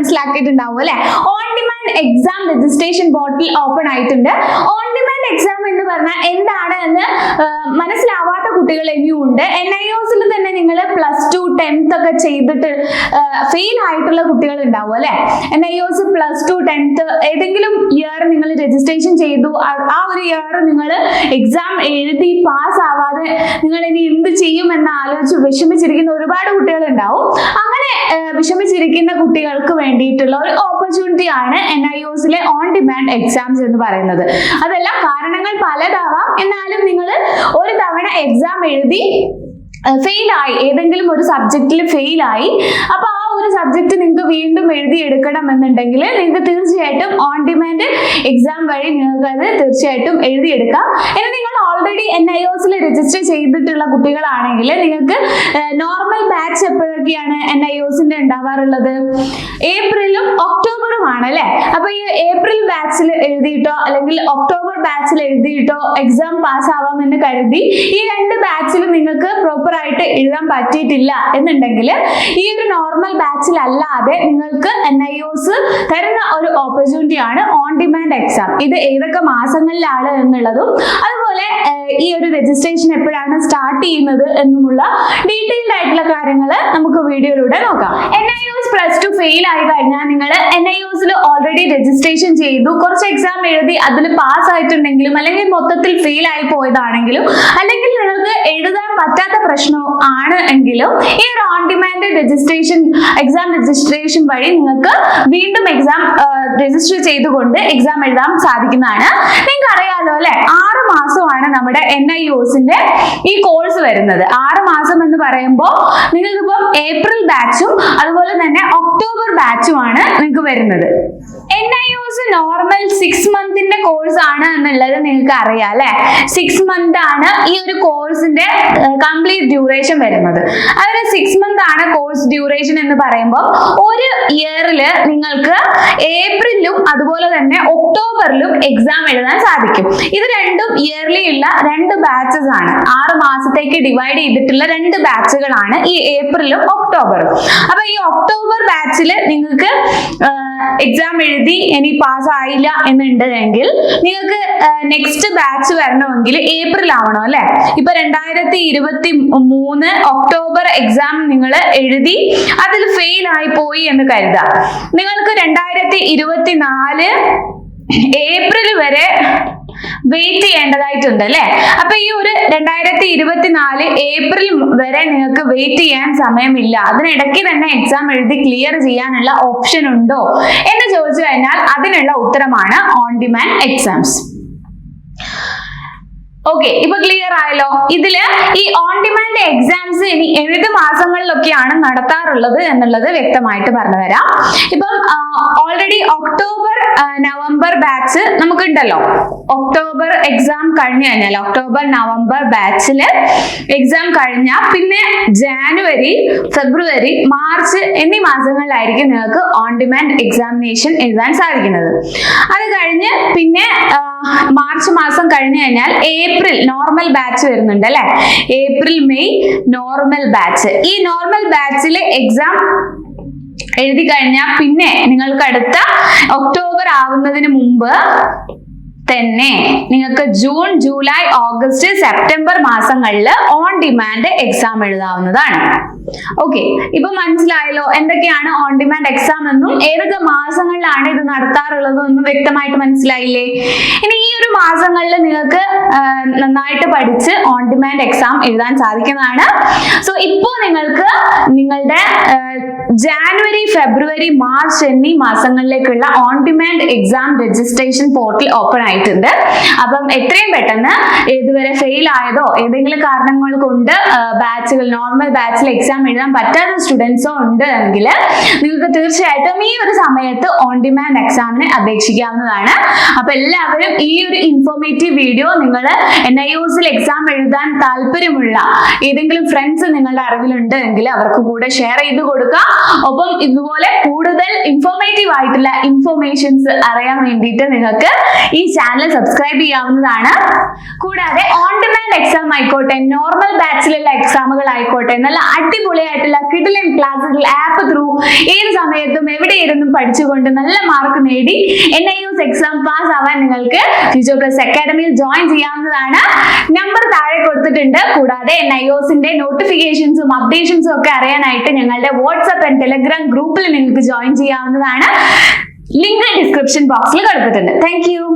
മനസ്സിലാക്കിയിട്ടുണ്ടാവും അല്ലെ? On demand exam registration portal open ആയിട്ടുണ്ട്. On demand exam എന്ന് പറഞ്ഞാൽ എന്താണ് എന്ന് മനസ്സിലാവാത്ത കുട്ടികൾ ഇനിയും ഉണ്ട്. എൻ ഐ ഒസിൽ തന്നെ നിങ്ങൾ പ്ലസ് ടു ടെൻത്ത് ഒക്കെ ചെയ്തിട്ട് ഫെയിൽ ആയിട്ടുള്ള കുട്ടികൾ ഉണ്ടാവും അല്ലെ? N I O S plus two tenth ഏതെങ്കിലും ഇയർ നിങ്ങൾ രജിസ്ട്രേഷൻ ചെയ്തു. ആ- ഒരു ഇയർ നിങ്ങൾ എക്സാം എഴുതി പാസ് ആവാതെ നിങ്ങൾ ഇനി എന്ത് ചെയ്യും എന്ന് ആലോചിച്ച് വിഷമിച്ചിരിക്കുന്ന ഒരുപാട് കുട്ടികൾ ഉണ്ടാവും. വിഷമിച്ചിരിക്കുന്ന കുട്ടികൾക്ക് വേണ്ടിയിട്ടുള്ള ഒരു ഓപ്പർച്യൂണിറ്റി ആണ് എൻ ഐ ഒസിലെ ഓൺ ഡിമാൻഡ് എക്സാംസ് എന്ന് പറയുന്നത്. അതെല്ലാം കാരണങ്ങൾ പലതാവാം. എന്നാലും നിങ്ങൾ ഒരു തവണ എക്സാം എഴുതി ഫെയിൽ ആയി ഏതെങ്കിലും ഒരു സബ്ജക്റ്റിൽ ഫെയിൽ ആയി അപ്പൊ ഒരു സബ്ജക്ട് നിങ്ങൾക്ക് വീണ്ടും എഴുതി എടുക്കണം എന്നുണ്ടെങ്കിൽ നിങ്ങൾക്ക് തീർച്ചയായിട്ടും ഓൺ ഡിമാൻഡ് എക്സാം വഴി നിങ്ങൾക്ക് അത് തീർച്ചയായിട്ടും എഴുതിയെടുക്കാം. ഇനി നിങ്ങൾ ഓൾറെഡി എൻ ഐ ഒസിൽ രജിസ്റ്റർ ചെയ്തിട്ടുള്ള കുട്ടികളാണെങ്കിൽ നിങ്ങൾക്ക് നോർമൽ ബാച്ച് എപ്പോഴൊക്കെയാണ് എൻ ഐ ഒസിന്റെ ഉണ്ടാവാറുള്ളത്? ഏപ്രിലും ഒക്ടോബറും ആണ് അല്ലെ അപ്പൊ ഈ ഏപ്രിൽ ബാച്ചിൽ എഴുതിയിട്ടോ അല്ലെങ്കിൽ ഒക്ടോബർ ബാച്ചിൽ എഴുതിയിട്ടോ എക്സാം പാസ് ആവാമെന്ന് കരുതി ഈ രണ്ട് ബാച്ചിൽ നിങ്ങൾക്ക് പ്രോപ്പർ ആയിട്ട് എഴുതാൻ പറ്റിയിട്ടില്ല എന്നുണ്ടെങ്കിൽ ഈ ഒരു നോർമൽ ബാച്ചിൽ അല്ലാതെ നിങ്ങൾക്ക് എൻ ഐ ഒസ് തരുന്ന ഒരു ഓപ്പർച്യൂണിറ്റി ആണ് ഓൺ ഡിമാൻഡ് എക്സാം ഇത് ഏതൊക്കെ മാസങ്ങളിലാണ് എന്നുള്ളതും അതുപോലെ ഈ ഒരു രജിസ്ട്രേഷൻ എപ്പോഴാണ് സ്റ്റാർട്ട് ചെയ്യുന്നത് എന്നുമുള്ള ഡീറ്റെയിൽഡ് ആയിട്ടുള്ള കാര്യങ്ങൾ നമുക്ക് വീഡിയോയിലൂടെ നോക്കാം. N I O S plus two fail ആയി കഴിഞ്ഞാൽ നിങ്ങൾ എൻ ഐ യുസിൽ ഓൾറെഡി രജിസ്ട്രേഷൻ ചെയ്തു. കുറച്ച് എക്സാം എഴുതി അതിൽ പാസ് ആയിട്ടുണ്ടെങ്കിലും അല്ലെങ്കിൽ മൊത്തത്തിൽ ഫെയിൽ ആയി പോയതാണെങ്കിലും അല്ലെങ്കിൽ നിങ്ങൾക്ക് എഴുതാൻ പറ്റാത്ത പ്രശ്നം ആണ് എങ്കിലും ഈ ഒരു on demand registration exam registration വഴി നിങ്ങൾക്ക് വീണ്ടും എക്സാം രജിസ്റ്റർ ചെയ്തുകൊണ്ട് എക്സാം എഴുതാൻ സാധിക്കുന്നതാണ്. നിങ്ങൾക്ക് അറിയാലോ അല്ലെ? ആറ് മാസമാണ് നമ്മുടെ എൻ ഐ യുസിന്റെ ഈ കോഴ്സ് വരുന്നത്. ആറ് മാസം എന്ന് പറയുമ്പോൾ നിങ്ങൾക്ക് ഇപ്പം ഏപ്രിൽ ബാച്ചും അതുപോലെ തന്നെ ആണ് നിങ്ങൾക്ക് വരുന്നത്. എൻ നോർമൽ സിക്സ് മന്തിന്റെ കോഴ്സ് ആണ് എന്നുള്ളത് നിങ്ങൾക്ക് അറിയാം അല്ലെ? സിക്സ് മന്ത് ആണ് ഈ ഒരു കോഴ്സിന്റെ കംപ്ലീറ്റ് ഡ്യൂറേഷൻ വരുന്നത്. അതായത് സിക്സ് മന്ത് ആണ് കോഴ്സ് ഡ്യൂറേഷൻ എന്ന് പറയുമ്പോൾ ഒരു ഇയറിൽ നിങ്ങൾക്ക് ഏപ്രിലും അതുപോലെ തന്നെ ഒക്ടോബറിലും എക്സാം എഴുതാൻ സാധിക്കും. ഇത് രണ്ടും ഇയർലി ഉള്ള രണ്ട് ബാച്ചസ് ആണ്. ആറ് മാസത്തേക്ക് ഡിവൈഡ് ചെയ്തിട്ടുള്ള രണ്ട് ബാച്ചുകളാണ് ഈ ഏപ്രിലും ഒക്ടോബറും. അപ്പൊ ഈ ഒക്ടോബർ ബാച്ചിൽ നിങ്ങൾക്ക് എക്സാം എഴുതി ഇനി പാസ് ആയില്ല എന്നുണ്ടെങ്കിൽ നിങ്ങൾക്ക് നെക്സ്റ്റ് ബാച്ച് വരണമെങ്കിൽ ഏപ്രിൽ ആവണം അല്ലെ? ഇപ്പൊ രണ്ടായിരത്തി ഇരുപത്തി മൂന്ന് ഒക്ടോബർ എക്സാം നിങ്ങൾ എഴുതി അതിൽ ഫെയിൽ ആയി പോയി എന്ന് കരുതാം നിങ്ങൾക്ക് രണ്ടായിരത്തി ഇരുപത്തി നാല് ഏപ്രിൽ വരെ വെയിറ്റ് ചെയ്യേണ്ടതായിട്ടുണ്ട് അല്ലെ? അപ്പൊ ഈ ഒരു രണ്ടായിരത്തി ഇരുപത്തിനാല് ഏപ്രിൽ വരെ നിങ്ങൾക്ക് വെയിറ്റ് ചെയ്യാൻ സമയമില്ല. അതിനിടയ്ക്ക് തന്നെ എക്സാം എഴുതി ക്ലിയർ ചെയ്യാനുള്ള ഓപ്ഷൻ ഉണ്ടോ എന്ന് ചോദിച്ചു കഴിഞ്ഞാൽ അതിനുള്ള ഉത്തരമാണ് ഓൺ ഡിമാൻഡ് എക്സാംസ് ഓക്കെ ഇപ്പൊ ക്ലിയർ ആയല്ലോ. ഇതിൽ ഈ ഓൺ ഡിമാൻഡ് എക്സാംസ് ഇനി ഏത് മാസങ്ങളിലൊക്കെയാണ് നടത്താറുള്ളത് എന്നുള്ളത് വ്യക്തമായിട്ട് പറഞ്ഞു തരാം ഇപ്പം ഓൾറെഡി ഒക്ടോബർ നവംബർ ബാച്ച് നമുക്കുണ്ടല്ലോ. ഒക്ടോബർ എക്സാം കഴിഞ്ഞു കഴിഞ്ഞാൽ ഒക്ടോബർ നവംബർ ബാച്ചിൽ എക്സാം കഴിഞ്ഞാൽ പിന്നെ ജാനുവരി ഫെബ്രുവരി മാർച്ച് എന്നീ മാസങ്ങളിലായിരിക്കും നിങ്ങൾക്ക് ഓൺ ഡിമാൻഡ് എക്സാമിനേഷൻ എഴുതാൻ സാധിക്കുന്നത്. അത് കഴിഞ്ഞ് പിന്നെ മാർച്ച് മാസം കഴിഞ്ഞു കഴിഞ്ഞാൽ ഏപ്രിൽ നോർമൽ ബാച്ച് വരുന്നുണ്ട് അല്ലെ? April May normal batch. ഈ നോർമൽ ബാച്ചിലെ എക്സാം എഴുതി കഴിഞ്ഞാൽ പിന്നെ നിങ്ങൾക്ക് അടുത്ത ഒക്ടോബർ ആവുന്നതിന് മുമ്പ് തന്നെ നിങ്ങൾക്ക് ജൂൺ ജൂലൈ ഓഗസ്റ്റ് സെപ്റ്റംബർ മാസങ്ങളിൽ ഓൺ ഡിമാൻഡ് എക്സാം എഴുതാവുന്നതാണ്. ഓക്കെ ഇപ്പൊ മനസ്സിലായല്ലോ എന്തൊക്കെയാണ് ഓൺ ഡിമാൻഡ് എക്സാം എന്നും ഏതൊക്കെ മാസങ്ങളിലാണ് ഇത് നടത്താറുള്ളതും എന്നും വ്യക്തമായിട്ട് മനസ്സിലായില്ലേ? ഇനി ഈ ഒരു മാസങ്ങളിൽ നിങ്ങൾക്ക് നന്നായിട്ട് പഠിച്ച് ഓൺ ഡിമാൻഡ് എക്സാം എഴുതാൻ സാധിക്കുന്നതാണ്. സോ ഇപ്പോൾ നിങ്ങൾക്ക് നിങ്ങളുടെ ജാനുവരി ഫെബ്രുവരി മാർച്ച് എന്നീ മാസങ്ങളിലേക്കുള്ള on demand exam registration portal open ആയിട്ടുണ്ട്. അപ്പം എത്രയും പെട്ടെന്ന് ഇതുവരെ ഫെയിൽ ആയതോ ഏതെങ്കിലും കാരണങ്ങൾ കൊണ്ട് ബാച്ചുകൾ നോർമൽ ബാച്ചിൽ എക്സാം എഴുതാൻ പറ്റാത്ത സ്റ്റുഡൻസോ ഉണ്ട് എങ്കിൽ നിങ്ങൾക്ക് തീർച്ചയായിട്ടും ഈ ഒരു സമയത്ത് ഓൺ ഡിമാൻഡ് എക്സാമിന് അപേക്ഷിക്കാവുന്നതാണ്. അപ്പൊ എല്ലാവരും ഈ ഒരു ഇൻഫോർമേറ്റീവ് വീഡിയോ നിങ്ങൾ എൻ ഐ യുസിൽ എക്സാം എഴുതാൻ താല്പര്യമുള്ള ഏതെങ്കിലും ഫ്രണ്ട്സ് നിങ്ങളുടെ അറിവിലുണ്ട് എങ്കിൽ അവർക്ക് കൂടെ ഷെയർ ചെയ്ത് കൊടുക്കുക ഒപ്പം ഇതുപോലെ കൂടുതൽ ഇൻഫോർമേറ്റീവ് ആയിട്ടുള്ള ഇൻഫോർമേഷൻസ് അറിയാൻ വേണ്ടിയിട്ട് നിങ്ങൾക്ക് ഈ ചാനൽ സബ്സ്ക്രൈബ് ചെയ്യാവുന്നതാണ്. കൂടാതെ ഓൺ ഡിമാൻഡ് എക്സാം ആയിക്കോട്ടെ നോർമൽ ബാച്ചിലുള്ള എക്സാമുകൾ ആയിക്കോട്ടെ നല്ല അടിപൊളിയായിട്ടുള്ള കിഡിലിൻ ക്ലാസ്സുകൾ ആപ്പ് ത്രൂ ഏത് സമയത്തും എവിടെ ഇരുന്നും പഠിച്ചുകൊണ്ട് നല്ല മാർക്ക് നേടി N I S exam pass ആവാൻ നിങ്ങൾക്ക് ഫ്യൂച്ചർ പ്ലസ് അക്കാഡമിയിൽ ജോയിൻ ചെയ്യാവുന്നതാണ്. നമ്പർ താഴെ കൊടുത്തിട്ടുണ്ട്. കൂടാതെ ഒസിന്റെ നോട്ടിഫിക്കേഷൻസും അപ്ഡേഷൻസും ഒക്കെ അറിയാനായിട്ട് ഞങ്ങളുടെ വാട്സ്ആപ്പ് ആൻഡ് ടെലഗ്രാം ഗ്രൂപ്പിൽ നിങ്ങൾക്ക് ജോയിൻ ചെയ്യാവുന്നതാണ്. ലിങ്ക് ഡിസ്ക്രിപ്ഷൻ ബോക്സിൽ കൊടുത്തിട്ടുണ്ട്. താങ്ക്